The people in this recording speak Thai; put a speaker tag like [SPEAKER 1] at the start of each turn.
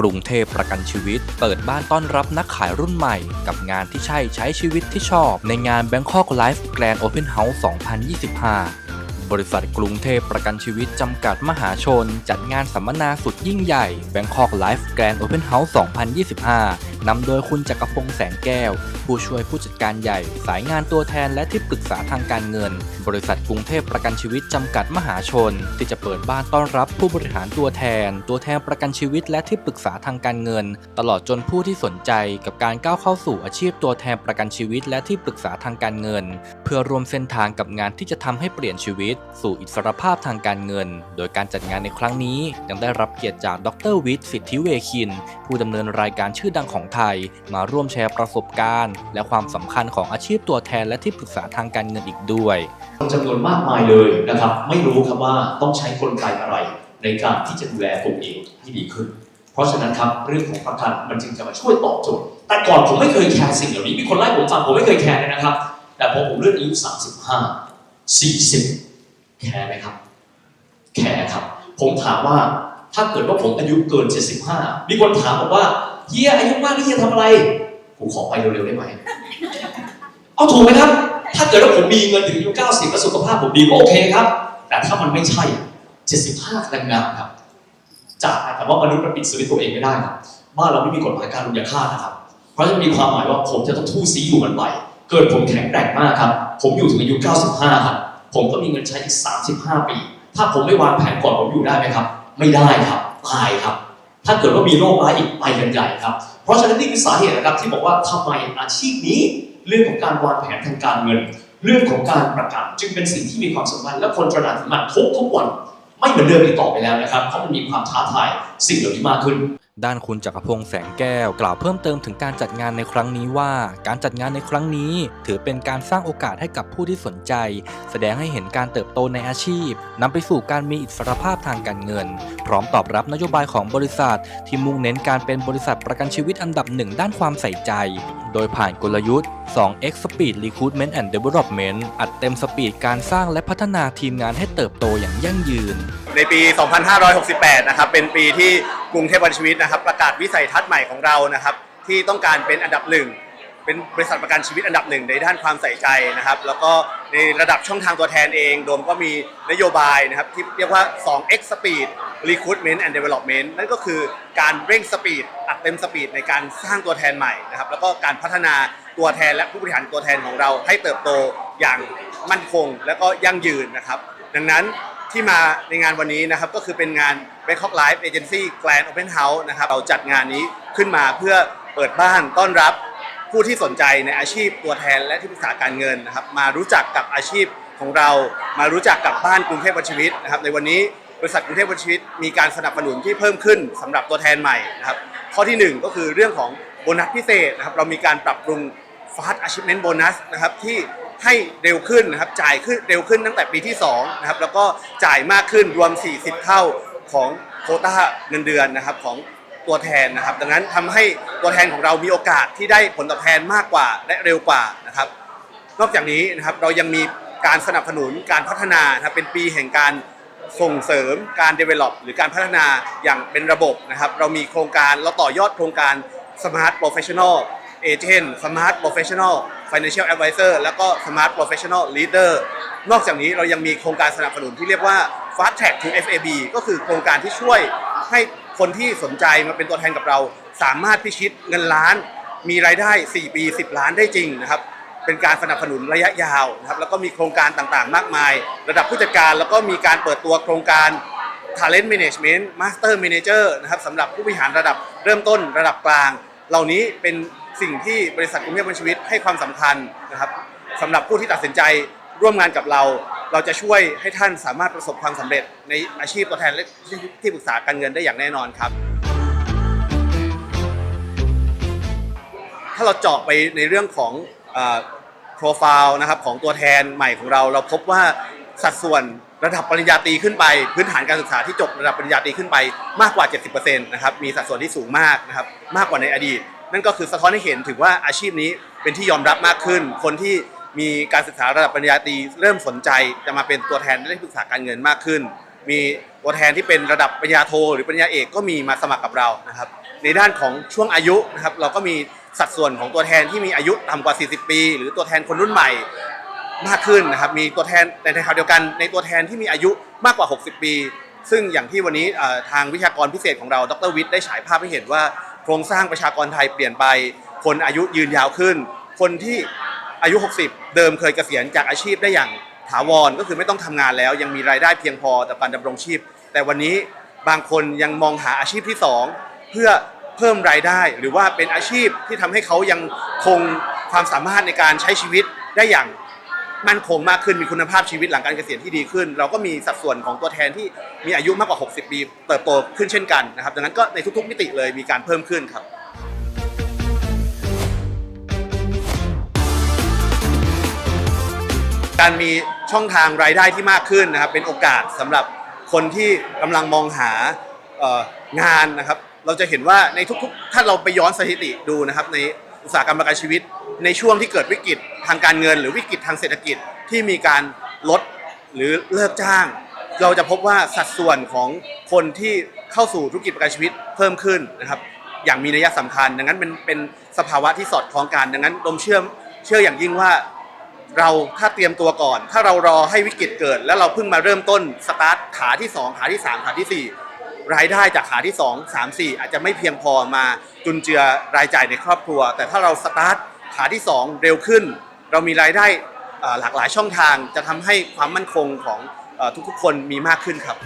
[SPEAKER 1] กรุงเทพประกันชีวิต เปิดบ้านต้อนรับนักขายรุ่นใหม่ กับงานที่ใช่ใช้ชีวิตที่ชอบ ในงาน Bangkok Life Grand Open House 2025 บริษัทกรุงเทพประกันชีวิต จำกัดมหาชน จัดงานสัมมนาสุดยิ่งใหญ่ Bangkok Life Grand Open House 2025 นำโดยคุณจักรพงษ์แสงแก้ว ผู้ช่วยผู้จัดการใหญ่ สายงานตัวแทนและที่ปรึกษาทางการเงิน บริษัทกรุงเทพประกันชีวิตจำกัดมหาชน ที่จะเปิดบ้านต้อนรับผู้บริหารตัวแทน ตัวแทนประกันชีวิตและที่ปรึกษาทางการเงิน ตลอดจนผู้ที่สนใจกับการก้าวเข้าสู่อาชีพตัวแทนประกันชีวิตและที่ปรึกษาทางการเงิน เพื่อรวมเส้นทางกับงานที่จะทำให้เปลี่ยนชีวิต สู่อิสรภาพทางการเงิน โดยการจัดงานในครั้งนี้ยังได้รับเกียรติจากดรวิทย์สิทธิเวคิน ผู้ดำเนินรายการชื่อดังของไทย มาร่วมแชร์ประสบการณ์ และความสำคัญของอาชีพตัวแทนและที่ปรึกษาทางการเงินอีกด้วย
[SPEAKER 2] จำนวนมากมายเลยนะครับ ไม่รู้ครับว่าต้องใช้กลไกอะไร ในการที่จะดูแลตัวเองให้ดีขึ้น เพราะฉะนั้นครับเรื่องของประกันมันจึงจะมาช่วยตอบโจทย์แต่ก่อนผมไม่เคยแคร์สิ่งเหล่านี้มีคนไล่ผมฟังผมไม่เคยแคร์เลยนะครับ แต่พอผมเลื่อนอายุ35 40 แคร์ไหมครับ แคร์ครับ ผมถามว่าถ้าเกิดว่าผมอายุเกิน 75 มีคนถามบอกว่า เฮียอายุมากแล้วเฮียทำอะไร ผมขอไปเร็วๆได้ไหม เอาถูกไหมครับ ถ้าเกิดว่าผมมีเงินถึงอายุ90และสุขภาพผมดีก็โอเคครับ แต่ถ้ามันไม่ใช่ 75กำลังงามครับ จากแต่ว่ามนุษย์มันปิดสวิตตัวเองไม่ได้ครับบ้านเราไม่มีกฎหมายการลุยาฆ่านะครับ เพราะจะมีความหมายว่าผมจะต้องทู่ซีอยู่มันไป เกิดผมแข็งแกร่งมากครับ ผมอยู่ถึงอายุ 95 ครับ ผมก็มีเงินใช้อีก 35 ปี ถ้าผมไม่วางแผนก่อนผมอยู่ได้ไหมครับ ไม่ได้ครับ ตายครับ ถ้าเกิดว่ามีโรคร้ายอีกไปกันใหญ่ครับ เพราะฉะนั้นนี่คือสาเหตุนะครับที่บอกว่าทำไมอาชีพนี้ เรื่องของการวางแผนทางการเงิน เรื่องของการประกันจึงเป็นสิ่งที่มีความสำคัญและคนตระหนักถึงมันทุกทุกวัน ไม่เหมือนเดิมอีกต่อไปแล้วนะครับเพราะมันมีความท้าทายสิ่งเหล่านี้มากขึ้น
[SPEAKER 1] ด้านคุณจักรพงษ์แสงแก้วกล่าวเพิ่มเติมถึงการจัดงานในครั้งนี้ว่า การจัดงานในครั้งนี้ ถือเป็นการสร้างโอกาสให้กับผู้ที่สนใจ แสดงให้เห็นการเติบโตในอาชีพนำไปสู่การมีอิสรภาพทางการเงิน พร้อมตอบรับนโยบายของบริษัท ที่มุ่งเน้นการเป็นบริษัทประกันชีวิตอันดับหนึ่งด้านความใส่ใจ โดยผ่านกลยุทธ์ 2x Speed Recruitment and Development อัดเต็มสปีดการสร้างและพัฒนาทีมงานให้เติบโตอย่างยั่งยืน
[SPEAKER 3] ในปี 2568 นะครับ เป็นปีที่กรุงเทพประกันชีวิตนะครับ ประกาศวิสัยทัศน์ใหม่ของเรานะครับ ที่ต้องการเป็นอันดับหนึ่ง เป็นบริษัทประกันชีวิตอันดับหนึ่งในด้านความใส่ใจนะครับ แล้วก็ในระดับช่องทางตัวแทนเองโดมก็มีนโยบายนะครับ ที่เรียกว่า 2x Speed Recruitment and Development นั่นก็คือการเร่งสปีดอัดเต็มสปีดในการสร้างตัวแทนใหม่นะครับ แล้วก็การพัฒนาตัวแทนและผู้บริหารตัวแทนของเราให้เติบโตอย่างมั่นคง และก็ยั่งยืนนะครับ ดังนั้นที่มาในงานวันนี้นะครับก็คือเป็นงาน Bangkok Live Agency Grand Open House นะครับเราจัดงานนี้ขึ้นมาเพื่อเปิดบ้านต้อนรับผู้ที่สนใจในอาชีพตัวแทนและที่ปรึกษาการเงินนะครับมารู้จักกับอาชีพของเรา มารู้จักกับบ้านกรุงเทพบัญชีวิตนะครับในวันนี้บริษัทกรุงเทพบัญชีวิตมีการสนับสนุนที่เพิ่มขึ้นสำหรับตัวแทนใหม่นะครับข้อทีหนึ่1 ก็คือเรื่องของโบนัสพิเศษนะครับเรามีการปรับปรุง Fast Achievement Bonus นะครับที่ ให้เร็วขึ้นนะครับจ่ายขึ้นเร็วขึ้นตั้งแต่ปีที่2นะครับแล้วก็จ่ายมากขึ้นรวม 40 เท่าของโคต้าเงินเดือนนะครับของตัวแทนนะครับ ดังนั้นทำให้ตัวแทนของเรามีโอกาสที่ได้ผลตอบแทนมากกว่าและเร็วกว่านะครับ นอกจากนี้นะครับเรายังมีการสนับสนุนการพัฒนานะครับเป็นปีแห่งการส่งเสริมการ develop หรือการพัฒนาอย่างเป็นระบบนะครับ เรามีโครงการเราต่อยอดโครงการ Smart Professional Agent Smart Professional Financial Advisor แล้วก็ Smart Professional Leader นอกจากนี้เรายังมีโครงการสนับสนุนที่เรียกว่า Fast Track to FAB ก็คือโครงการที่ช่วยให้คนที่สนใจมาเป็นตัวแทนกับเรา สามารถพิชิตเงินล้าน มีรายได้ 4 ปี 10 ล้านได้จริงนะครับเป็นการสนับสนุนระยะยาวนะครับแล้วก็มีโครงการต่างๆ มากมาย ระดับผู้จัดการแล้วก็มีการเปิดตัวโครงการ Talent Management Master Manager นะครับสำหรับผู้บริหารระดับเริ่มต้นระดับกลาง เหล่านี้เป็น สิ่งที่บริษัทกรุงเทพบัญชีวิตให้ความสำคัญนะครับสำหรับผู้ที่ตัดสินใจร่วมงานกับเรา เราจะช่วยให้ท่านสามารถประสบความสำเร็จในอาชีพตัวแทนและที่ปรึกษาการเงินได้อย่างแน่นอนครับ ถ้าเราเจาะไปในเรื่องของโปรไฟล์นะครับของตัวแทนใหม่ของเราเราพบว่าสัดส่วนระดับปริญญาตรีขึ้นไป พื้นฐานการศึกษาที่จบระดับปริญญาตรีขึ้นไปมากกว่า 70%นะครับมีสัดส่วนที่สูงมากนะครับมากกว่าในอดีต นั่นก็คือสะท้อนให้เห็นถึงว่าอาชีพนี้เป็นที่ยอมรับมากขึ้น คนที่มีการศึกษาระดับปริญญาตรีเริ่มสนใจจะมาเป็นตัวแทนและที่ปรึกษาการเงินมากขึ้น มีตัวแทนที่เป็นระดับปริญญาโท หรือปริญญาเอกก็มีมาสมัครกับเรานะครับในด้านของช่วงอายุนะครับเราก็มีสัดส่วนของตัวแทนที่มีอายุต่ำกว่า 40 ปี หรือตัวแทนคนรุ่นใหม่มากขึ้นนะครับมีตัวแทนในทางเดียวกันในตัวแทนที่มีอายุมากกว่า 60 ปี ซึ่งอย่างที่วันนี้ทางวิทยากรพิเศษของเรา ดรวิทย์ได้ฉายภาพให้เห็นว่า โครงสร้างประชากรไทยเปลี่ยนไป คนอายุยืนยาวขึ้น คนที่อายุ 60 เดิมเคยเกษียณจากอาชีพได้อย่างถาวรก็คือไม่ต้องทำงานแล้ว ยังมีรายได้เพียงพอต่อการดำรงชีพ แต่วันนี้บางคนยังมองหาอาชีพที่ 2 เพื่อเพิ่มรายได้ หรือว่าเป็นอาชีพที่ทำให้เขายังคงความสามารถในการใช้ชีวิตได้อย่าง มั่นคงมากขึ้นมีคุณภาพชีวิตหลังการเกษียณที่ดีขึ้น เราก็มีสัดส่วนของตัวแทนที่มีอายุมากกว่า 60 ปี เติบโตขึ้นเช่นกันนะครับดังนั้นก็ในทุกๆมิติเลยมีการเพิ่มขึ้นครับการมีช่องทางรายได้ที่มากขึ้นนะครับเป็นโอกาสสำหรับคนที่กำลังมองหางานนะครับ เราจะเห็นว่าในทุกๆ ถ้าเราไปย้อนสถิติดูนะครับในอุตสาหกรรมประกันชีวิต ในช่วงที่เกิดวิกฤตทางการเงิน หรือวิกฤตทางเศรษฐกิจที่มีการลดหรือเลิกจ้าง เราจะพบว่าสัดส่วนของคนที่เข้าสู่ธุรกิจประกันชีวิตเพิ่มขึ้นนะครับอย่างมีนัยสำคัญ ดังนั้นเป็นเป็นสภาวะที่สอดคล้องกันดังนั้นดมเชื่อเชื่ออย่างยิ่งว่าเราถ้าเตรียมตัวก่อน ถ้าเรารอให้วิกฤตเกิด แล้วเราเพิ่งมาเริ่มต้นสตาร์ทขาที่ 2 ขาที่ 3 ขาที่ 4 รายได้จากขาที่ 2 3 4 อาจจะไม่เพียงพอมาจุนเจือรายจ่ายในครอบครัว แต่ถ้าเราสตาร์ท ขาที่ 2 เร็วขึ้น เรามีรายได้หลากหลายช่องทางจะทำให้ความมั่นคงของทุกๆคนมีมากขึ้นครับ